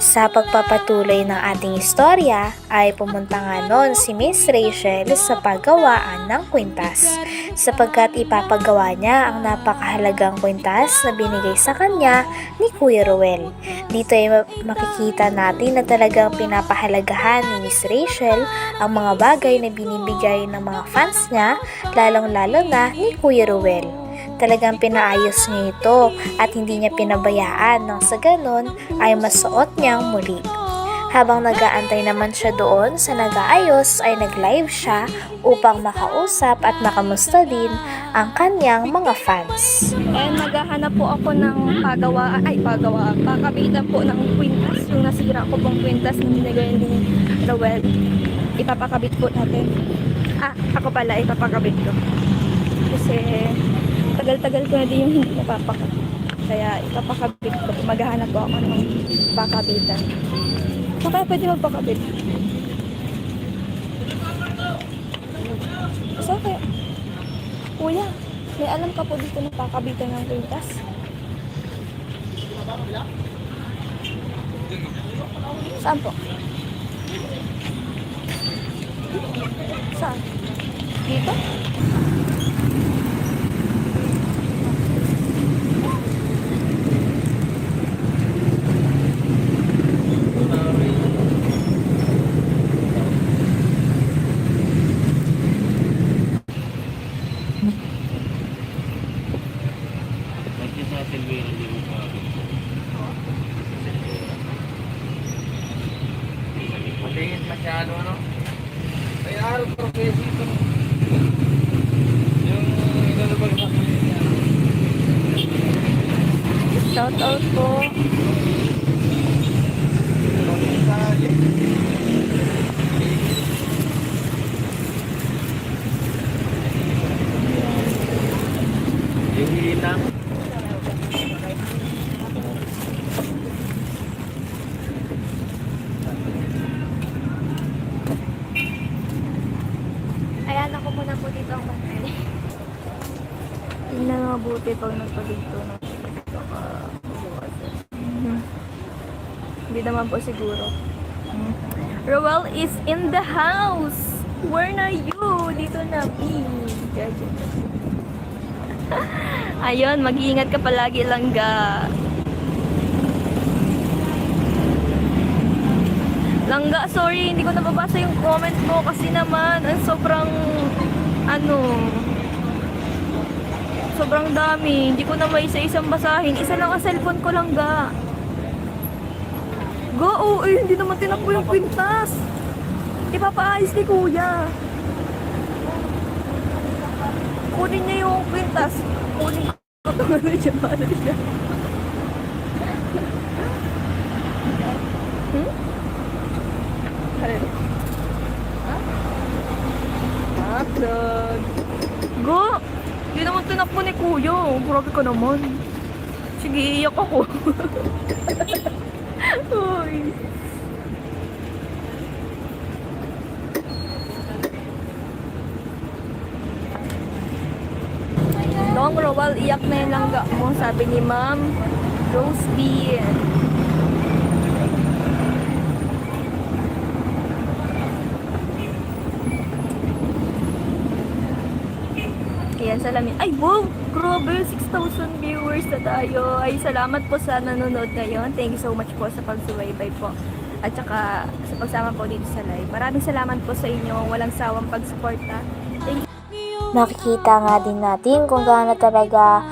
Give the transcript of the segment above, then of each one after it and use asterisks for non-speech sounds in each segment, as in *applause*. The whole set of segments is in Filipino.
Sa pagpapatuloy ng ating istorya ay pumunta nga noon si Miss Rachel sa paggawaan ng kwintas sapagkat ipapagawa niya ang napakahalagang kwintas na binigay sa kanya ni Kuya Ruel. Dito ay ma- makikita natin na talagang pinapahalagahan ni Miss Rachel ang mga bagay na binibigay ng mga fans niya, lalong-lalo na ni Kuya Ruel. Talagang pinaayos niya ito at hindi niya pinabayaan nang sa ganun ay masuot niyang muli. Habang nagaantay naman siya doon sa nag-aayos ay nag-live siya upang makausap at makamusta din ang kanyang mga fans. And naghahanap po ako ng pagawaan, ay pagawaan, pakabitan po ng kwintas. Yung nasira ko pong kwintas na binigay ni Rowell. Ipapakabit po natin. Ah, ako pala, ipapakabit ko. Kasi tagal-tagal ko na din yung hindi napapakabit. Kaya ipapakabit ko. Maghahanap po ako ng pakabitan. So, kaya pwede magpakabit. So, kaya, Kuya, may alam ka po dito na pakabitan ng kwintas? Saan po? Saan? Dito? Masyado ano? Kaya araw professor ito. Yung inalabag sa Shout out po. Yung hina. Ayan ako muna po dito ang bantay. Hindi na mabuti pag nagpagito na. Mhm. Hindi naman po siguro. Mhm. Roel is in the house. Where na you? Dito na, B. *laughs* Ayun, mag-iingat ka palagi, langga. Langga, sorry, hindi ko nababasa yung comment mo kasi naman, ang sobrang, ano, sobrang dami. Hindi ko na may isa-isang basahin. Isa lang ang cellphone ko, langga. Go, oh, eh, hindi naman tinakbo yung kwintas. Ipapaayos ni kuya. Kunin niya yung kwintas. Kunin ko ano siya, paano *laughs* siya. Hmm? Ano? Hotdog. Go! Hindi naman tinakbo ni Kuya. Grabe ka naman. Sige, iiyak ako. *laughs* Uy. Long Rowal, iyak na yung langga mo, sabi ni Ma'am Rose B. Ayan, salamin. Ay, wow! Grabe, 6,000 viewers na tayo. Ay, salamat po sa nanonood ngayon. Thank you so much po sa pagsubaybay po. At saka sa pagsama po dito sa live. Maraming salamat po sa inyo. Walang sawang pagsuporta. Thank you. Nakikita nga din natin kung gaano talaga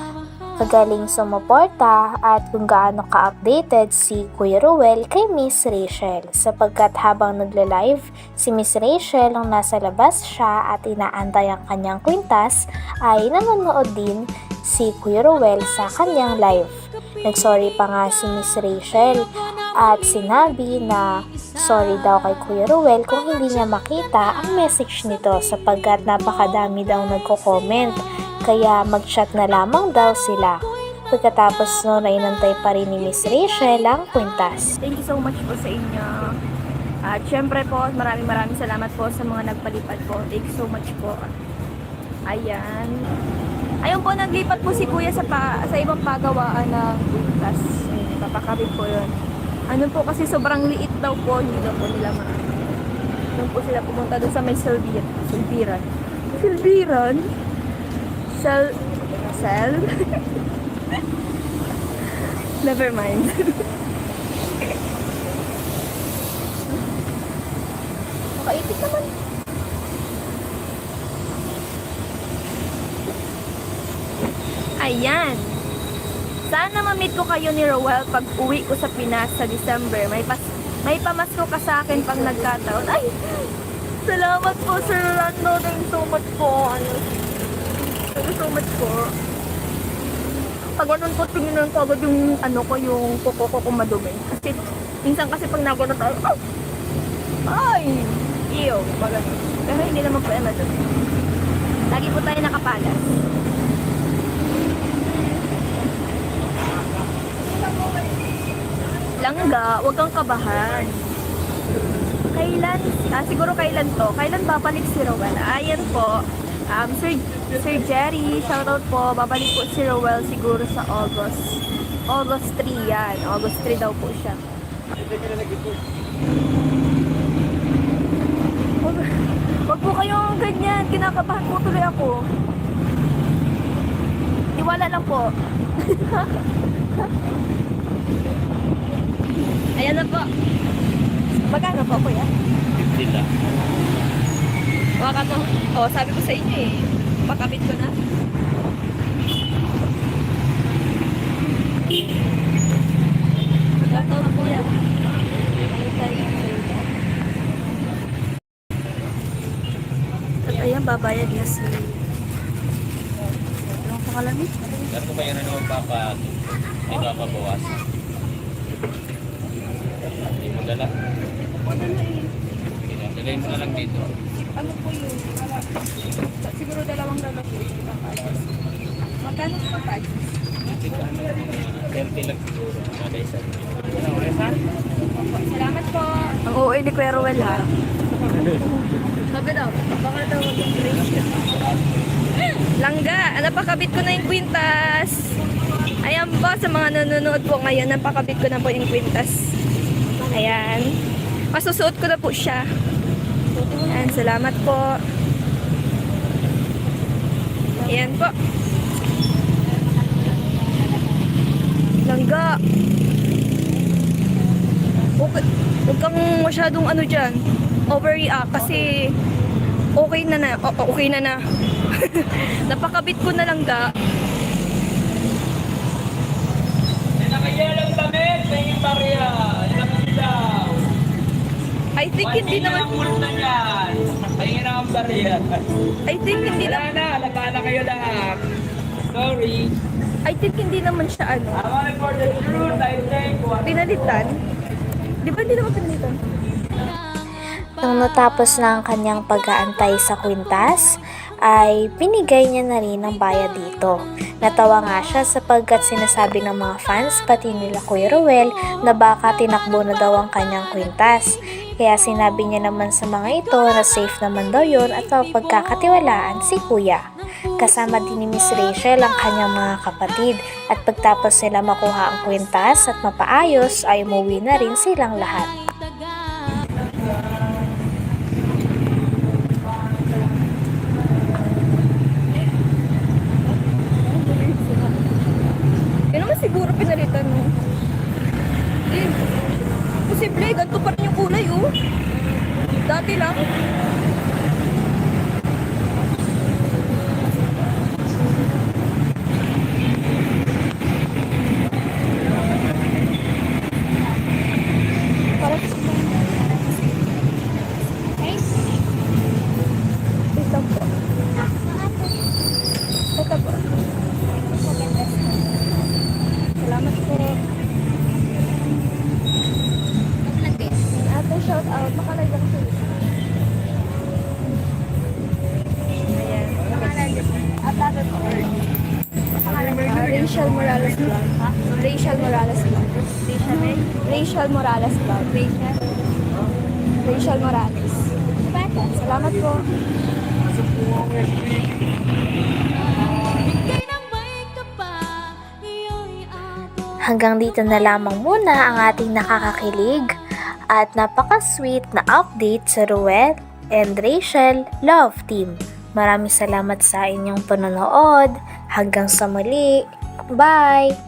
kagaling sumuporta at kung gaano ka-updated si Kuya Ruel kay Miss Rachel sapagkat habang nagla-live si Miss Rachel nung nasa labas siya at inaantay ang kanyang kwintas ay nanonood din si Kuya Ruel sa kanyang live. Nagsorry pa nga si Miss Rachel at sinabi na sorry daw kay Kuya Ruel kung hindi niya makita ang message nito sapagkat napakadami daw nagko-comment kaya mag-chat na lamang daw sila. Pagkatapos noon ay inantay pa rin ni Miss Rachel ang kwintas. Thank you so much po sa inyo. At syempre po, maraming maraming salamat po sa mga nagpalipad po. Thank you so much po. Ayan. Ayun po, naglipat po si Kuya sa, pa, sa ibang pagawaan ng. Ayun, papakabit po yun. Ano po kasi sobrang liit daw po, hindi daw po nila ma... Doon po sila pumunta doon sa may Silvir, Silviran. Silviran? Sel... Sel? Never mind. Makaipit naman. Ayan. Sana ma-meet ko kayo ni Roel pag uwi ko sa Pinas sa December. May pas may pamasko ka sa akin pag nagkataon. Ay! Salamat po, Sir Rolando. Thank you so much po. Ano, thank you so much po. Pag ganun po, tingnan ko agad yung ano ko, yung kuko ko kung madumi. Kasi, minsan kasi pag nagano tayo, oh! Ay! Ew! Ganun. Pero hindi naman po madumi. Lagi po tayo nakapalas. Langga, wag kang kabahan. Kailan, ah, siguro kailan to? Kailan babalik si Rowell? Ayan po. Um, Sir, Sir Jerry, shoutout po. Babalik po si Rowell siguro sa August. August 3 yan. August 3 daw po siya. Wag, wag po kayong ganyan. Kinakabahan po tuloy ako. Iwala lang po. *laughs* Ayan na po. Magkano po, kuya? 50 lang. Baka to. Oh, sabi ko sa inyo eh. Makabit ko na. Magkano po tayo? At ayan, babayad niya si... Anong pangalan niya? Saan ko yun ano papa? May papabawas. Hindi mo dala. Na, Dalhin mo na lang dito. Ano po yun? Siguro dalawang. Magkano po pa? Dito ano, 30 lang siguro. Kada isa. Salamat po. Ang uuwi ni Kuya Ruel ha. Sabi daw, baka daw Langga, napakabit ko na yung kwintas. Ayan po, sa mga nanonood po ngayon, napakabit ko na po yung kwintas. Ayan. Masusuot ko na po siya. Ayan, salamat po. Ayan po. Langga. Okay, huwag kang masyadong ano dyan, overreact kasi okay na na, o- okay na na. *laughs* Napakabit ko na lang ga. Nakayalang damit, may barya. I think hindi naman, na yan. Pahingin na ang barya. I think hindi Wala naman, na, alaba na kayo lahat. Sorry. I think hindi naman siya ano, I'm only for the truth, I think. What pinalitan. Di ba hindi naman pinalitan? Nung natapos na ang kanyang pag-aantay sa kwintas, ay binigay niya na rin ang bayad dito. Natawa nga siya sapagkat sinasabi ng mga fans pati nila Kuya Ruel na baka tinakbo na daw ang kanyang kwintas. Kaya sinabi niya naman sa mga ito na safe naman daw yun at pagkakatiwalaan si Kuya. Kasama din ni Miss Rachel ang kanyang mga kapatid at pagtapos nila makuha ang kwintas at mapaayos ay umuwi na rin silang lahat. Yun naman siguro pinalitan mo. Eh, posible, ganito pa rin yung kulay oh. Dati lang. Rachel Morales Vlog. Rachel Morales Vlog. Rachel Rachel Morales Vlog. Rachel? Rachel Morales. Salamat po. Hanggang dito na lamang muna ang ating nakakakilig at napaka-sweet na update sa Ruel and Rachel Love Team. Maraming salamat sa inyong panonood. Hanggang sa muli. Bye!